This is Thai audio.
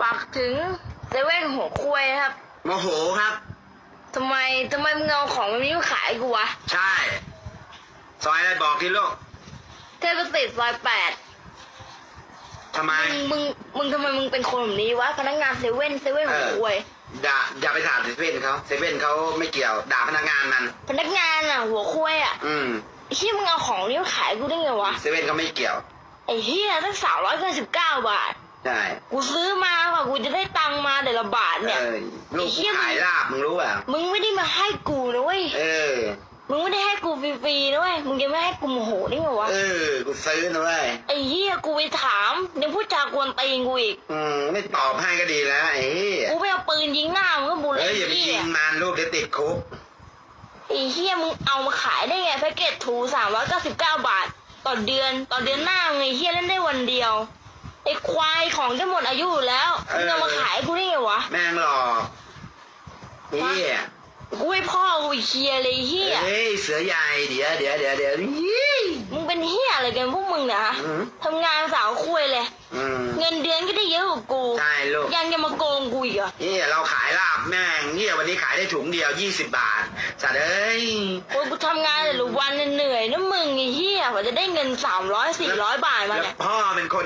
ฝากถึงเซเว่นหัวควยครับโมโหครับ ทำไมทำไมมึงเอาของแบบนี้มาขายกูวะ ใช่ ซอยอะไรบอกที่ลูกเทพสตรีทซอยแปดทำไม มึงมึงมึงทำไมมึงเป็นคนแบบนี้วะพนักงานเซเว่นเซเว่นหัวควยอย่าอย่าไปถามเซเว่นเขาเซเว่นเขาไม่เกี่ยว ด่าพนักงานมัน พนักงานอะ หัวควยอะอืมไอ้เฮียมึงเอาของนี้มาขายกูได้ไงวะเซเว่นเขาไม่เกี่ยว ไอ้เฮียตั้งสามร้อยเก้าสิบเก้าบาท ใช่กูซื้อมาค่ะกูจะได้ตังค์มาเดือนละบาทเนี่ย เออลูกไอ้เหี้กูยขายลาบมึงรู้เปล่ามึงไม่ได้มาให้กูนะเว้ย เออ มึงไม่ได้ให้กูฟรีๆนะเว้ย มึงยังไม่ให้กูโมโหได้ไงวะ เออ กูซื้อนะเว้ยไอ้เหี้ยกูไปถามยังพูดจากวนตีนกูอีก อืมไม่ตอบให้ก็ดีแล้วไอ้เหี้ยกูไปเอาปืนยิงหน้ามึงก็บุญเอ้ไอ้ยอย่าไปเหี้ยิยงมันลูกเดี๋ยวติดคุก ไอ้เหี้ยมึงเอามาขายได้ไงแพ็กเกจถูสามร้อยเก้าสิบเก้าบาท ต่อเดือนต่อเดือนหน้ามึงไอ้เหี้ยเล่นได้วันเดียว ไอ้ควายของจะหมดอายุอยู่แล้วมึงเอามาขายกูได้ไงวะ แม่งหลอกเฮียกูให้พ่อกูเคลียร์เลยไอ้เหี้ยเฮ้ยเสือใหญ่เดี๋ยวเดี๋ยวเดี๋ยวเดี๋ยวยี่มึงเป็นเหี้ยอะไรกันพวกมึงเนะฮะอืมทำงานสาวคุยเลย อืมเงินเดือนก็ได้เยอะกว่ากู ใช่ลูก ยังจะมาโกงกูอีกเหรอเฮียเราขายลาบแม่งเฮียวันนี้ขายได้ถุงเดียวยี่สิบบาทสัตว์เอ้ยโอ้ยกูทำงานแต่ละวันเหนื่อยนะมึงไอ้เหี้ยกว่าจะได้เงินสามร้อยสี่ร้อยบาทมาแล้วเนี่ย พ่อเป็นคน